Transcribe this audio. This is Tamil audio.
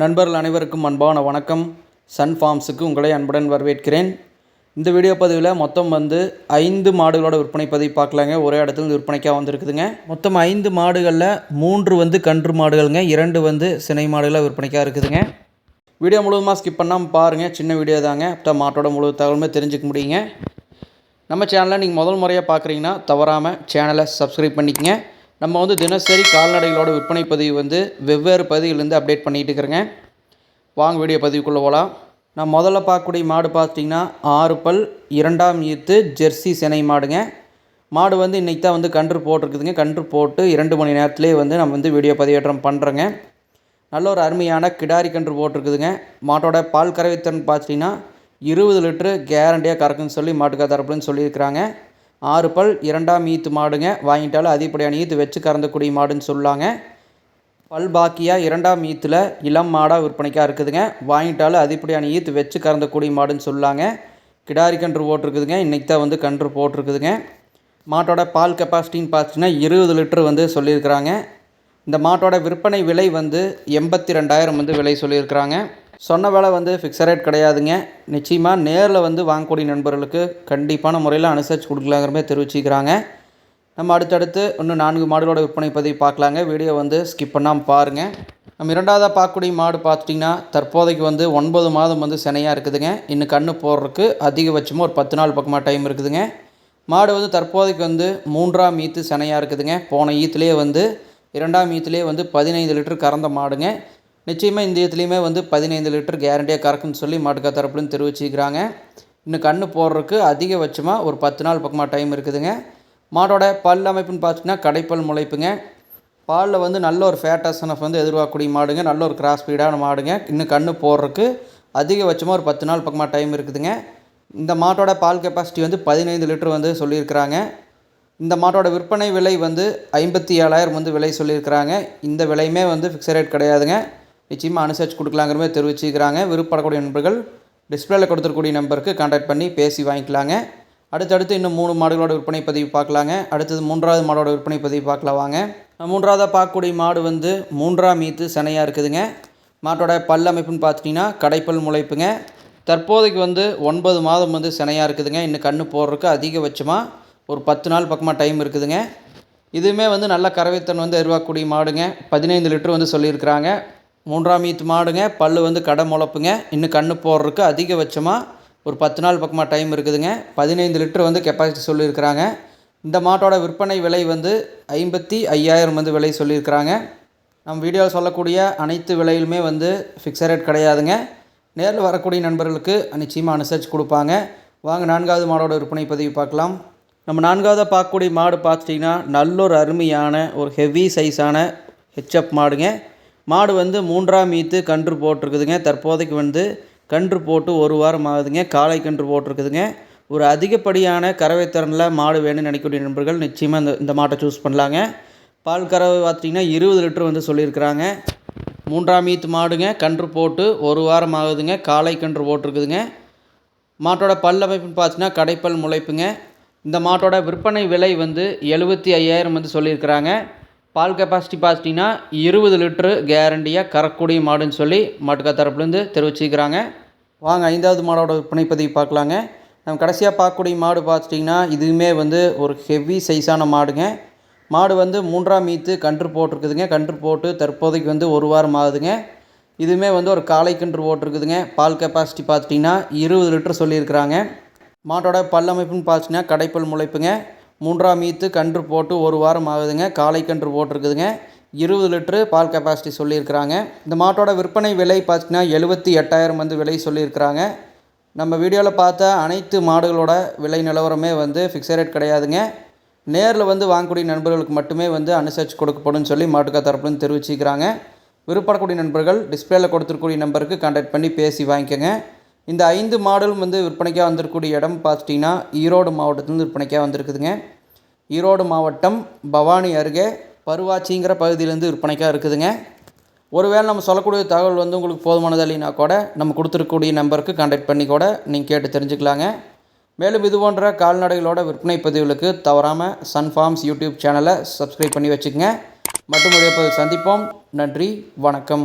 நண்பர்கள் அனைவருக்கும் அன்பான வணக்கம். சன் ஃபார்ம்ஸுக்கு உங்களை அன்புடன் வரவேற்கிறேன். இந்த வீடியோ பதிவில் மொத்தம் வந்து ஐந்து மாடுகளோட விற்பனை பதிவு பார்க்கலாங்க. ஒரே இடத்துல விற்பனைக்காக வந்திருக்குதுங்க. மொத்தம் ஐந்து மாடுகளில் மூன்று வந்து கன்று மாடுகள்ங்க. இரண்டு வந்து சினை மாடுகளாக விற்பனைக்காக இருக்குதுங்க. வீடியோ முழுவதுமாக ஸ்கிப் பண்ணாமல் பாருங்கள் சின்ன வீடியோ தாங்க. அப்போ மாட்டோட முழு தகவலுமே தெரிஞ்சுக்க முடியுங்க. நம்ம சேனலை நீங்கள் முதல் முறையாக பார்க்குறீங்கன்னா தவறாமல் சேனலை சப்ஸ்கிரைப் பண்ணிக்கங்க. நம்ம வந்து தினசரி கால்நடைகளோட விற்பனை பதிவு வந்து வெவ்வேறு பதிவுலேருந்து அப்டேட் பண்ணிகிட்டு இருக்கிறேங்க. வாங்க வீடியோ பதிவுக்குள்ளே போகலாம் நான் முதல்ல பார்க்கக்கூடிய மாடு பார்த்துட்டிங்கன்னா ஆறு பல் இரண்டாம் ஈத்து ஜெர்சி சினை மாடுங்க. மாடு வந்து இன்றைக்கி தான் வந்து கன்று போட்டிருக்குதுங்க. கன்று போட்டு இரண்டு மணி நேரத்துலேயே வந்து நம்ம வந்து வீடியோ பதிவேற்றம் பண்ணுறேங்க நல்ல ஒரு அருமையான கிடாரி கன்று போட்டிருக்குதுங்க. மாட்டோட பால் கறவைத்திறன் பார்த்துட்டிங்கன்னா இருபது லிட்ரு கேரண்டியாக கறக்குன்னு சொல்லி மாட்டுக்கா தரப்புலன்னு சொல்லியிருக்கிறாங்க. ஆறு பல் இரண்டாம் ஈத்து மாடுங்க. வாங்கிட்டாலும் அதிகப்படியான ஈத்து வச்சு கறந்தக்கூடிய மாடுன்னு சொல்லாங்க. பல் பாக்கியாக இரண்டாம் ஈத்தில் இளம் மாடாக விற்பனைக்காக இருக்குதுங்க. வாங்கிட்டாலும் அதிகப்படியான ஈத்து வச்சு கறந்தக்கூடிய மாடுன்னு சொல்லாங்க. கிடாரி கன்று போட்டிருக்குதுங்க இன்றைக்கி தான் வந்து கன்று போட்டிருக்குதுங்க. மாட்டோட பால் கெப்பாசிட்டின்னு பார்த்தீங்கன்னா இருபது லிட்டரு வந்து சொல்லியிருக்கிறாங்க. இந்த மாட்டோட விற்பனை விலை வந்து எண்பத்தி ரெண்டாயிரம் வந்து விலை சொல்லியிருக்கிறாங்க. சொன்ன வேலை வந்து ஃபிக்ஸட் ரேட் கிடையாதுங்க. நிச்சயமாக நேரில் வந்து வாங்கக்கூடிய நண்பர்களுக்கு கண்டிப்பான முறையில் அனுசரித்து கொடுக்கலாங்கிற மாதிரி தெரிவிச்சிக்கிறாங்க. நம்ம அடுத்தடுத்து இன்னும் நான்கு மாடுகளோட விற்பனை பதிவு பார்க்கலாங்க. வீடியோ வந்து ஸ்கிப் பண்ணாமல் பாருங்கள் நம்ம இரண்டாவதாக பார்க்கக்கூடிய மாடு பார்த்துட்டிங்கன்னா தற்போதைக்கு வந்து ஒன்பது மாதம் வந்து சினையாக இருக்குதுங்க. இன்னும் கன்று போடுறதுக்கு அதிகபட்சமாக ஒரு பத்து நாள் பக்கமாக டைம் இருக்குதுங்க. மாடு வந்து தற்போதைக்கு வந்து மூன்றாம் ஈத்து சினையாக இருக்குதுங்க. போன ஈத்துலேயே வந்து இரண்டாம் ஈத்துலேயே வந்து பதினைந்து லிட்டர் கறந்த மாடுங்க. நிச்சயமாக இந்தியத்துலேயுமே வந்து பதினைந்து லிட்டர் கேரண்டியாக கறக்குன்னு சொல்லி மாட்டுக்கா தரப்புலன்னு தெரிவிச்சிக்கிறாங்க இன்னும் கன்று போடுறதுக்கு அதிகபட்சமாக ஒரு பத்து நாள் பக்கமாக டைம் இருக்குதுங்க. மாடோட பல் அமைப்புன்னு பார்த்தீங்கன்னா கடைப்பல் முளைப்புங்க. பாலில் வந்து நல்ல ஒரு ஃபேட்டஸ்னஃப் வந்து எதிர்பார்க்கக்கூடிய மாடுங்க. நல்ல ஒரு கிராஸ் ஸ்பீடான மாடுங்க. இன்னும் கன்று போடுறதுக்கு அதிகபட்சமாக ஒரு பத்து நாள் பக்கமாக டைம் இருக்குதுங்க. இந்த மாட்டோட பால் கெப்பாசிட்டி வந்து பதினைந்து லிட்டர் வந்து சொல்லியிருக்கிறாங்க. இந்த மாட்டோட விற்பனை விலை வந்து ஐம்பத்தி ஏழாயிரம் வந்து விலை சொல்லியிருக்கிறாங்க. இந்த விலையுமே வந்து ஃபிக்ஸட் ரேட் கிடையாதுங்க. நிச்சயமாக அனுசரித்து கொடுக்கலாங்கிற மாதிரி தெரிவிச்சுக்கிறாங்க. விருப்பப்படக்கூடிய நண்பர்கள் டிஸ்பிளேல கொடுத்துருக்கூடிய நம்பருக்கு கான்டாக்ட் பண்ணி பேசி வாங்கிக்கலாங்க. அடுத்தடுத்து இன்னும் மூணு மாடுகளோட விற்பனை பதிவு பார்க்கலாங்க. அடுத்தது மூன்றாவது மாடோட விற்பனை பதிவு பார்க்கலாம் வாங்க. மூன்றாவதாக பார்க்கக்கூடிய மாடு வந்து மூன்றாம் மீத்து சனையாக இருக்குதுங்க. மாட்டோட பல் அமைப்புன்னு பார்த்துட்டிங்கன்னா கடைப்பல் முளைப்புங்க. தற்போதைக்கு வந்து ஒன்பது மாதம் வந்து சினையாக இருக்குதுங்க. இன்னும் கன்று போடுறதுக்கு அதிகபட்சமாக ஒரு பத்து நாள் பக்கமாக டைம் இருக்குதுங்க. இதுவுமே வந்து நல்ல கறவைத்தன் வந்து எதிர்பார்க்கக்கூடிய மாடுங்க. பதினைந்து லிட்டர் வந்து சொல்லியிருக்கிறாங்க. மூன்றாம் ஈத்து மாடுங்க பல் வந்து கடை முளப்புங்க இன்னும் கன்று போடுறதுக்கு அதிகபட்சமாக ஒரு பத்து நாள் பக்கமாக டைம் இருக்குதுங்க. பதினைந்து லிட்டர் வந்து கெப்பாசிட்டி சொல்லியிருக்கிறாங்க. இந்த மாட்டோட விற்பனை விலை வந்து ஐம்பத்தி ஐயாயிரம் வந்து விலை சொல்லியிருக்கிறாங்க. நம் வீடியோவில் சொல்லக்கூடிய அனைத்து விலையிலுமே வந்து ஃபிக்ஸட் ரேட் கிடையாதுங்க. நேரில் வரக்கூடிய நண்பர்களுக்கு நிச்சயமாக அனுசரித்து கொடுப்பாங்க. வாங்க நான்காவது மாடோட விற்பனை பதிவு பார்க்கலாம். நம்ம நான்காவதாக பார்க்கக்கூடிய மாடு பார்த்துட்டிங்கன்னா நல்ல ஒரு அருமையான ஒரு ஹெவி சைஸான ஹெச்எப் மாடுங்க. மாடு வந்து மூன்றாம் மீத்து கன்று போட்டிருக்குதுங்க. தற்போதைக்கு வந்து கன்று போட்டு ஒரு வாரம் ஆகுதுங்க. காளை கன்று போட்டிருக்குதுங்க. ஒரு அதிகப்படியான கறவை திறனில் மாடு வேணும்னு நினைக்கக்கூடிய நண்பர்கள் நிச்சயமாக இந்த இந்த மாட்டை சூஸ் பண்ணலாங்க. பால் கறவை பார்த்திங்கன்னா இருபது லிட்டர் வந்து சொல்லியிருக்கிறாங்க. மூன்றாம் மீத்து மாடுங்க. கன்று போட்டு ஒரு வாரம் ஆகுதுங்க. காளை கன்று போட்டிருக்குதுங்க. மாட்டோட பல் அமைப்புன்னு பார்த்தீங்கன்னா கடைப்பல் முளைப்புங்க. இந்த மாட்டோட விற்பனை விலை வந்து எழுபத்தி ஐயாயிரம் வந்து சொல்லியிருக்கிறாங்க. பால் கெப்பாசிட்டி பார்த்துட்டிங்கன்னா இருபது லிட்ரு கேரண்டியாக கறக்கூடிய மாடுன்னு சொல்லி மாட்டுக்கா தரப்புலேருந்து தெரிவிச்சுக்கிறாங்க வாங்க ஐந்தாவது மாடோட விற்பனை பதிவு பார்க்கலாங்க. நம்ம கடைசியாக பார்க்கக்கூடிய மாடு பார்த்துட்டிங்கன்னா இதுவுமே வந்து ஒரு ஹெவி சைஸான மாடுங்க. மாடு வந்து மூன்றாம் மீத்து கன்று போட்டிருக்குதுங்க. கன்று போட்டு தற்போதைக்கு வந்து ஒரு வாரம் ஆகுதுங்க. இதுவுமே வந்து ஒரு காளை கன்று போட்டிருக்குதுங்க. பால் கெப்பாசிட்டி பார்த்துட்டிங்கன்னா இருபது லிட்டர் சொல்லியிருக்கிறாங்க. மாட்டோட பல்லமைப்புன்னு பார்த்துட்டிங்கன்னா கடைப்பல் முளைப்புங்க. மூன்றாம் மீத்து கன்று போட்டு ஒரு வாரம் ஆகுதுங்க. காலை கன்று போட்டிருக்குதுங்க. இருபது லிட்ரு பால் கெப்பாசிட்டி சொல்லியிருக்கிறாங்க. இந்த மாட்டோட விற்பனை விலை பார்த்திங்கன்னா எழுபத்தி எட்டாயிரம் வந்து விலை சொல்லியிருக்கிறாங்க. நம்ம வீடியோவில் பார்த்த அனைத்து மாடுகளோட விலை நிலவரமே வந்து ஃபிக்ஸட் ரேட் கிடையாதுங்க. நேரில் வந்து வாங்கக்கூடிய நண்பர்களுக்கு மட்டுமே வந்து அனுசரித்து கொடுக்கப்படும் சொல்லி மாட்டுக்கா தரப்புலன்னு தெரிவிச்சிக்கிறாங்க. விருப்பப்படக்கூடிய நண்பர்கள் டிஸ்பிளேயில் கொடுத்துருக்கூடிய நம்பருக்கு கான்டாக்ட் பண்ணி பேசி வாங்கிக்கோங்க. இந்த ஐந்து மாடலும் வந்து விற்பனைக்காக வந்திருக்கக்கூடிய இடம் பார்த்துட்டிங்கன்னா ஈரோடு மாவட்டத்துலேருந்து விற்பனைக்காக வந்திருக்குதுங்க. ஈரோடு மாவட்டம் பவானி அருகே பருவாச்சிங்கிற பகுதியிலேருந்து விற்பனைக்காக இருக்குதுங்க. ஒருவேளை நம்ம சொல்லக்கூடிய தகவல் வந்து உங்களுக்கு போதுமானது இல்லைனா கூட நம்ம கொடுத்துருக்கக்கூடிய நம்பருக்கு கான்டாக்ட் பண்ணி கூட நீங்கள் கேட்டு தெரிஞ்சுக்கலாங்க. மேலும் இது போன்ற கால்நடைகளோட விற்பனை பதிவுகளுக்கு தவறாமல் சன் ஃபார்ம்ஸ் யூடியூப் சேனலை சப்ஸ்கிரைப் பண்ணி வச்சுக்கோங்க. மற்றும் ஒரு சந்திப்போம். நன்றி வணக்கம்.